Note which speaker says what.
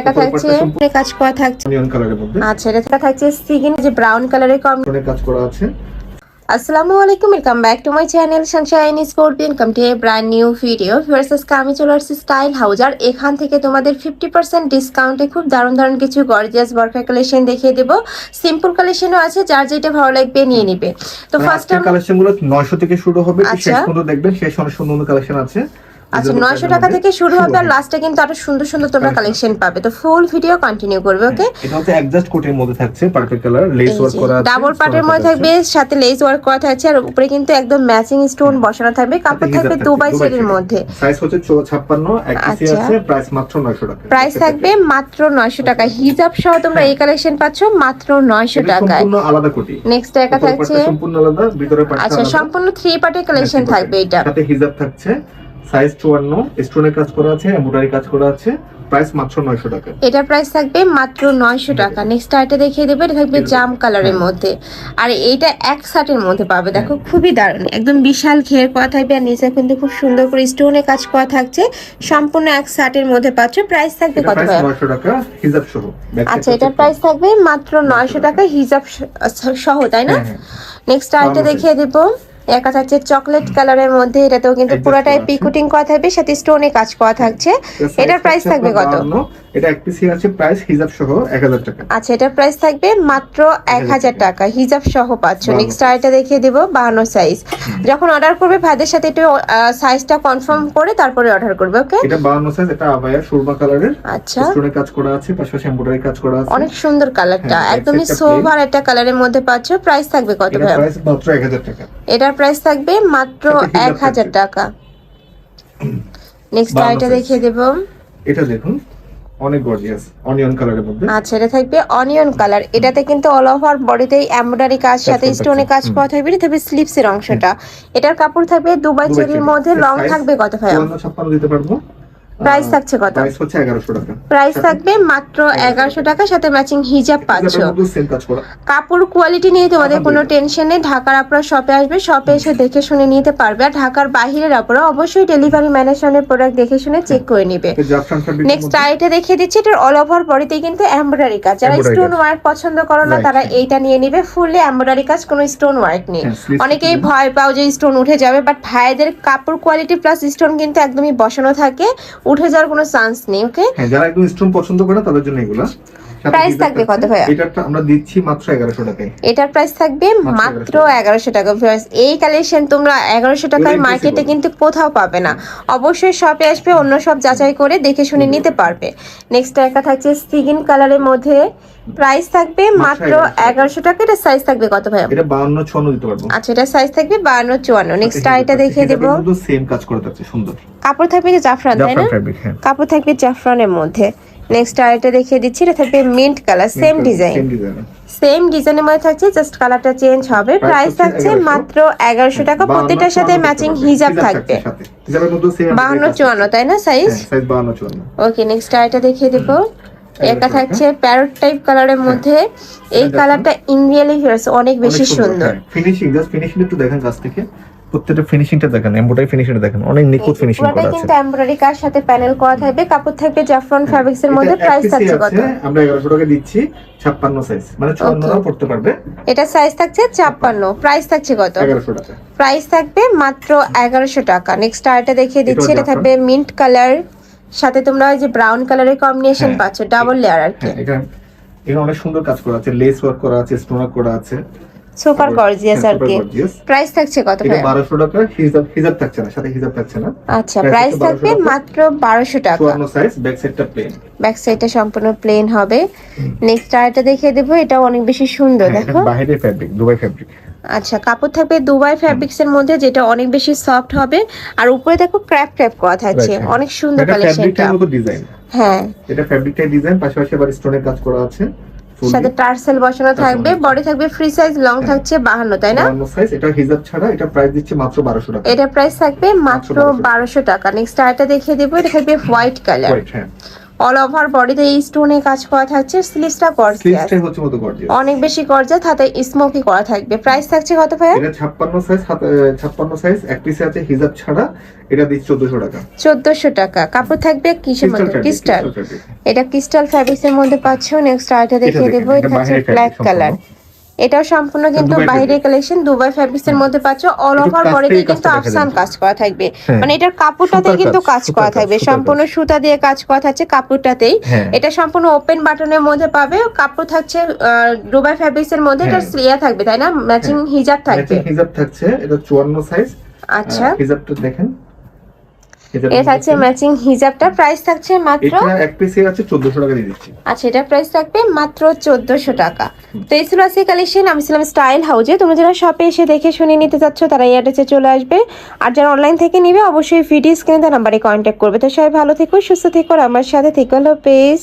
Speaker 1: একা থাকছে? কাজ করা থাকছে।
Speaker 2: অনিয়ন কালারের মধ্যে।
Speaker 1: আচ্ছা এটা থাকছে সিগিন যে ব্রাউন কালারের কম
Speaker 2: অনেক কাজ করা আছে।
Speaker 1: আসসালামু আলাইকুম welcome back to my channel Sunshine Scorpion come to a brand new video verses আমি চলে আসছি স্টাইল হাউজ আর এখান থেকে তোমাদের ফিফটি পার্সেন্ট ডিসকাউন্টে খুব দারুণ দারুণ কিছু গর্জিয়াস বরকা কালেকশন দেখিয়ে দেবো। সিম্পল কালেকশনও আছে যার যেটা ভালো লাগবে নিয়ে নিবে। তো ফার্স্ট
Speaker 2: আজকের কালেকশনগুলো 900 থেকে শুরু হবে
Speaker 1: আচ্ছা।
Speaker 2: শেষ পর্যন্ত দেখবেন শেষ অনেক সুন্দর কালেকশন আছে।
Speaker 1: আচ্ছা নয়শো টাকা থেকে শুরু হবে আর লাস্টে কিন্তু আরও সুন্দর সুন্দর তোমরা কালেকশন পাবে। তো ফুল ভিডিও কন্টিনিউ করবে ওকে
Speaker 2: এটা হচ্ছে অ্যাডজাস্ট কোটের মধ্যে থাকছে পার্পল কালার লেস ওয়ার্ক করা আছে
Speaker 1: ডাবল পার্টের মধ্যে থাকবে সাথে লেস ওয়ার্ক করা থাকছে আর উপরে কিন্তু একদম ম্যাচিং স্টোন বসানো থাকবে কাপড় থাকবে দুবাই চেরির মধ্যে।
Speaker 2: সাইজ হচ্ছে 56 এক পিসি
Speaker 1: আচ্ছা।
Speaker 2: আছে প্রাইস মাত্র 900 টাকা।
Speaker 1: প্রাইস থাকবে মাত্র নয়শো টাকা। হিজাব সহ তোমরা এই কালেকশন পাচ্ছ মাত্র নয়শো
Speaker 2: এটা
Speaker 1: টাকায়।
Speaker 2: সম্পূর্ণ আলাদা কোটি
Speaker 1: নেক্সট একা থাকছে।
Speaker 2: সম্পূর্ণ আলাদা ভিতরের পার্টটা
Speaker 1: আচ্ছা সম্পূর্ণ থ্রি পার্টের কালেকশন থাকবে এটা।
Speaker 2: সাথে হিজাব থাকছে সাইজ 54 স্টোনের কাজ করা আছে এমব্রয়ডারি কাজ করা আছে প্রাইস মাত্র 900 টাকা।
Speaker 1: এটার প্রাইস থাকবে মাত্র নয়শো টাকা। নেক্সট আইটা দেখিয়ে দেবে এটা থাকবে জাম কালারের মধ্যে। আর এইটা এক শার্টের মধ্যে পাবে। দেখো খুবই দারুণ। একদম বিশাল ঘের করা থাকবে আর নিচে কিন্তু খুব সুন্দর করে স্টোনে কাজ করা থাকছে। সম্পূর্ণ এক শার্টের মধ্যে পাচ্ছ। প্রাইস থাকবে কত
Speaker 2: প্রাইস 900 টাকা হিজাব সহ।
Speaker 1: আচ্ছা এটার প্রাইস থাকবে মাত্র নয়শো টাকা হিজাব সহ তাই না?
Speaker 2: হ্যাঁ, হ্যাঁ।
Speaker 1: নেক্সট আইটা দেখিয়ে দেবো। একা থাকছে চকলেট কালারের মধ্যে এটাতেও কিন্তু পুরোটাই পিকুটিং করা থাকবে সাথে স্টোনে কাজ করা থাকছে।
Speaker 2: এটা
Speaker 1: এটার প্রাইস থাকবে কত?
Speaker 2: 52, এটা এক পিসি আছে প্রাইস হিজাব সহ 1000 টাকা।
Speaker 1: আচ্ছা এটার প্রাইস থাকবে মাত্র এক হাজার টাকা। হিজাব সহ পাচ্ছ। নেক্সট আইটা দেখিয়ে দেবো বাহান্ন সাইজ যখন অর্ডার করবে ভাইদের সাথে একটু সাইজটা কনফার্ম করে তারপরে অর্ডার করবে ওকে
Speaker 2: এটা 52 সাইজ এটা আবায়া সুরমা কালারের
Speaker 1: আচ্ছা।
Speaker 2: স্টোনের কাজ করা আছে পাশাপাশি এমব্রয়ডারি কাজ করা আছে।
Speaker 1: অনেক সুন্দর কালারটা
Speaker 2: হ্যাঁ,
Speaker 1: একদমই সোভার একটা কালারের মধ্যে পাচ্ছ প্রাইস থাকবে কত ভাই
Speaker 2: প্রাইস মাত্র 1000 টাকা।
Speaker 1: এটার প্রাইস থাকবে মাত্র এক হাজার টাকা। নেক্সট আইটা দেখিয়ে দেব।
Speaker 2: এটা দেখুন অনেক গর্জিয়াস অনিয়ন কালারের মধ্যে।
Speaker 1: আচ্ছা এটা থাকবে অনিয়ন কালার এটাতে কিন্তু অল ওভার বডিতেই এমব্রয়ডারি কাজ সাথে স্টোনে কাজ করা থাকবে এটা থাকবে স্লিপস অংশটা। এটার কাপড় থাকবে দুবাই চেরির মধ্যে লং থাকবে কত ভাই
Speaker 2: 54 56 দিতে পারব।
Speaker 1: প্রাইস থাকছে কত?
Speaker 2: প্রাইস হচ্ছে 1100 টাকা।
Speaker 1: প্রাইস থাকবে মাত্র এগারোশো টাকা সাথে ম্যাচিং হিজাব পাচ্ছ। কাপড় কোয়ালিটি নিয়ে তোমাদের কোনো টেনশন নেই ঢাকার আপনারা শপে আসবে শপে এসে দেখে শুনে নিতে পারবে। আর ঢাকার বাইরের আপনারা অবশ্যই ডেলিভারি ম্যানেজমেন্টের প্রোডাক্ট দেখে শুনে চেক করে নিবে। নেক্সট আইটা দেখিয়ে দিচ্ছি এটার অল ওভার বডিতে কিন্তু এমব্রয়ডারি কাজ। যারা স্টোন ওয়ার্ক পছন্দ করো না তারা এইটা নিয়ে নেবে। ফুললি এমব্রয়ডারি কাজ কোনো স্টোন ওয়ার্ক নেই।
Speaker 2: হ্যাঁ,
Speaker 1: অনেকেই ভয় পাও যে স্টোন উঠে যাবে বাট ভাইদের কাপড় কোয়ালিটি প্লাস স্টোন কিন্তু একদমই বসানো থাকে। উঠে যাওয়ার কোনো চান্স নেই ওকে
Speaker 2: হ্যাঁ যারা একদম স্টোন পছন্দ করে তাদের জন্য এগুলা। হিজাব
Speaker 1: থাকবে কত। ভাইয়া?
Speaker 2: এটাটা আমরা দিচ্ছি মাত্র 1100 টাকায়।
Speaker 1: এটার প্রাইস থাকবে মাত্র এগারোশো টাকা। Viewers, এই কালেকশন তোমরা এগারোশো টাকায় মার্কেটে কিন্তু কোথাও পাবে না। অবশ্যই শপে আসবে অন্য সব যাচাই করে দেখে শুনে নিতে পারবে। নেক্সট একটা থাকছে সিগিন কালারের মধ্যে। প্রাইস থাকবে মাত্র
Speaker 2: 1100
Speaker 1: এগারোশো টাকা। এটা সাইজ থাকবে কত ভাই
Speaker 2: এটা 52 56 দিতে পারব।
Speaker 1: আচ্ছা এটা সাইজ থাকবে বান্ন চুয়ান্ন। নেক্সট আইটা দেখিয়ে দেবো।
Speaker 2: সেম কাজ করে থাকছে সুন্দর।
Speaker 1: কাপড় থাকবে জাফরান তাই না?
Speaker 2: হ্যাঁ।
Speaker 1: কাপড় থাকবে জাফরানের মধ্যে। নেক্সট আরেকটা দেখিয়ে দিচ্ছি এটা থাকবে mint colour same design
Speaker 2: same
Speaker 1: ডিজাইনের মধ্যে থাকছে জাস্ট কালারটা চেঞ্জ হবে। প্রাইস থাকছে
Speaker 2: 1100
Speaker 1: মাত্র এগারোশো টাকা প্রতিটার সাথে ম্যাচিং হিজাব থাকবে। বাহান্ন চুয়ান্ন তাই না সাইজ
Speaker 2: সাইজ 52 54
Speaker 1: ওকে নেক্সট আরেকটা দেখিয়ে দেবো। এটা
Speaker 2: টাকা।
Speaker 1: থাকছে প্যারট টাইপ কালারের মধ্যে। এই কালারটা ইন রিয়েলি অনেক বেশি সুন্দর।
Speaker 2: ফিনিশিং জাস্ট ফিনিশিং একটু দেখেন কাছ থেকে। প্রত্যেকটা ফিনিশিংটা দেখেন এমব্রয়ডারি ফিনিশিংটা দেখেন অনেক নিখুঁত ফিনিশিং করা আছে।
Speaker 1: কিন্তু এমব্রয়ডারি কার সাথে প্যানেল করা থাকবে? কাপড় থাকবে জাফরান ফ্যাব্রিক্স এর মধ্যে প্রাইস থাকছে কত?
Speaker 2: আমরা 1100 টাকা দিচ্ছি 56 সাইজ মানে 54 রাও পড়তে পারবে।
Speaker 1: এটা সাইজ থাকছে ছাপ্পান্ন প্রাইস থাকছে কত?
Speaker 2: 1100 টাকা
Speaker 1: প্রাইস থাকবে মাত্র এগারোশো টাকা। নেক্সট আরেকটা দেখিয়ে দিচ্ছি এটা থাকবে মিন্ট কালার সাথে তোমরা ওই যে ব্রাউন কালারের কম্বিনেশন। পাচ্ছ ডাবল লেয়ার আর কি।
Speaker 2: হ্যাঁ এটা এখানে অনেক সুন্দর কাজ করা আছে লেস ওয়ার্ক করা আছে স্টোন ওয়ার্ক করা আছে।
Speaker 1: সুপার গর্জিয়াস আর কি। প্রাইস থাকছে কত ভাই
Speaker 2: 1200 টাকা হিজাব হিজাব থাকছে না সাথে হিজাব থাকছে না।
Speaker 1: আচ্ছা প্রাইস থাকবে মাত্র বারোশো টাকা।
Speaker 2: 54 সাইজ ব্যাক সাইডটা প্লেন
Speaker 1: ব্যাক সাইডটা সম্পূর্ণ প্লেন হবে। নেক্সট আরেকটা দেখিয়ে দেবো এটা অনেক বেশি সুন্দর
Speaker 2: হ্যাঁ,
Speaker 1: দেখো।
Speaker 2: বাইরের ফ্যাব্রিক দুবাই ফ্যাব্রিক
Speaker 1: আচ্ছা কাপড় থাকবে দুবাই ফ্যাব্রিক্স এর মধ্যে যেটা অনেক বেশি সফট হবে। আর উপরে দেখো ক্র্যাপ ক্র্যাপ করা থাকছে অনেক সুন্দর
Speaker 2: এটা
Speaker 1: কালেকশনটা
Speaker 2: ফ্যাব্রিকটার ডিজাইন
Speaker 1: হ্যাঁ।
Speaker 2: এটা ফ্যাব্রিকটাই ডিজাইন পাশাপাশি আবার স্টোনের কাজ করা আছে।
Speaker 1: সাথে টার্সেল বসানো থাকবে বডি থাকবে ফ্রি সাইজ লং। থাকছে বাহান্ন তাই না?
Speaker 2: 52 সাইজ এটা হিজাব ছাড়া এটা প্রাইস দিচ্ছে মাত্র 1200 টাকা।
Speaker 1: এটা প্রাইস থাকবে মাত্র
Speaker 2: 1200
Speaker 1: বারোশো টাকা। নেক্সট আরেকটা দেখিয়ে দেবো এটা থাকবে হোয়াইট কালার
Speaker 2: White, হ্যাঁ।
Speaker 1: অল ওভার বডিতে এই স্টোনে কাজ করা থাকছে স্লিভসটা গর্জিয়াস অনেক বেশি গর্জিয়াস হাতে স্মোকি করা থাকবে। প্রাইস থাকছে কত ভাইয়া?
Speaker 2: এটা ছাপ্পান্ন সাইজ ছাপ্পান্ন সাইজ এক পিসে আছে হিজাব ছাড়া। এটা দিচ্ছি 1400 টাকা।
Speaker 1: 1400 টাকা। কাপড় থাকবে কিসের মধ্যে? ক্রিস্টাল এটা ক্রিস্টাল ফ্যাব্রিক্স মধ্যে পাচ্ছো নেক্সট আইটা দেখিয়ে দেব।
Speaker 2: এটা
Speaker 1: হচ্ছে ব্ল্যাক কালার। এটাও সম্পূর্ণ কিন্তু
Speaker 2: বাইরে
Speaker 1: কালেকশন দুবাই ফ্যাব্রিক্স এর মধ্যে পাচ্ছ অল ওভার বডিতে কিন্তু আফসান কাজ করা থাকবে।
Speaker 2: হ্যাঁ।
Speaker 1: মানে এটার কাপড়টাতেই
Speaker 2: সুতার
Speaker 1: কিন্তু
Speaker 2: কাজ,
Speaker 1: করা থাকবে। সম্পূর্ণ সুতা দিয়ে কাজ করা থাকছে কাপড়টাতেই।
Speaker 2: হ্যাঁ।
Speaker 1: এটা সম্পূর্ণ ওপেন বাটনের মধ্যে পাবে। কাপড় থাকছে দুবাই ফ্যাব্রিক্স এর মধ্যে। এটা
Speaker 2: হ্যাঁ।
Speaker 1: ইয়া থাকবে তাই না? ম্যাচিং হিজাব থাকবে।
Speaker 2: হিজাব থাকছে এটা চুয়ান্ন সাইজ
Speaker 1: আচ্ছা।
Speaker 2: হিজাবটা দেখেন।
Speaker 1: থাকছে ম্যাচিং হিজাবটা প্রাইস থাকছে মাত্র
Speaker 2: এটা এক পিসে আছে 1400 টাকা দিয়ে দিচ্ছি।
Speaker 1: আচ্ছা এটা প্রাইস থাকবে মাত্র 1400 টাকা। তো এই ছিল আজকে কালেকশন আমি ছিলাম স্টাইল হাউজে তোমরা যারা শপে এসে দেখে শুনে নিতে চাচ্ছ তারা এই অ্যাড্রেসে চলে আসবে। আর যারা অনলাইন থেকে নিবে অবশ্যই ভিডিও স্ক্রিনে তার নাম্বারে কন্ট্যাক্ট করবে। তো সবাই ভালো থেকো সুস্থ থেকো আমার সাথে থেকো পেজ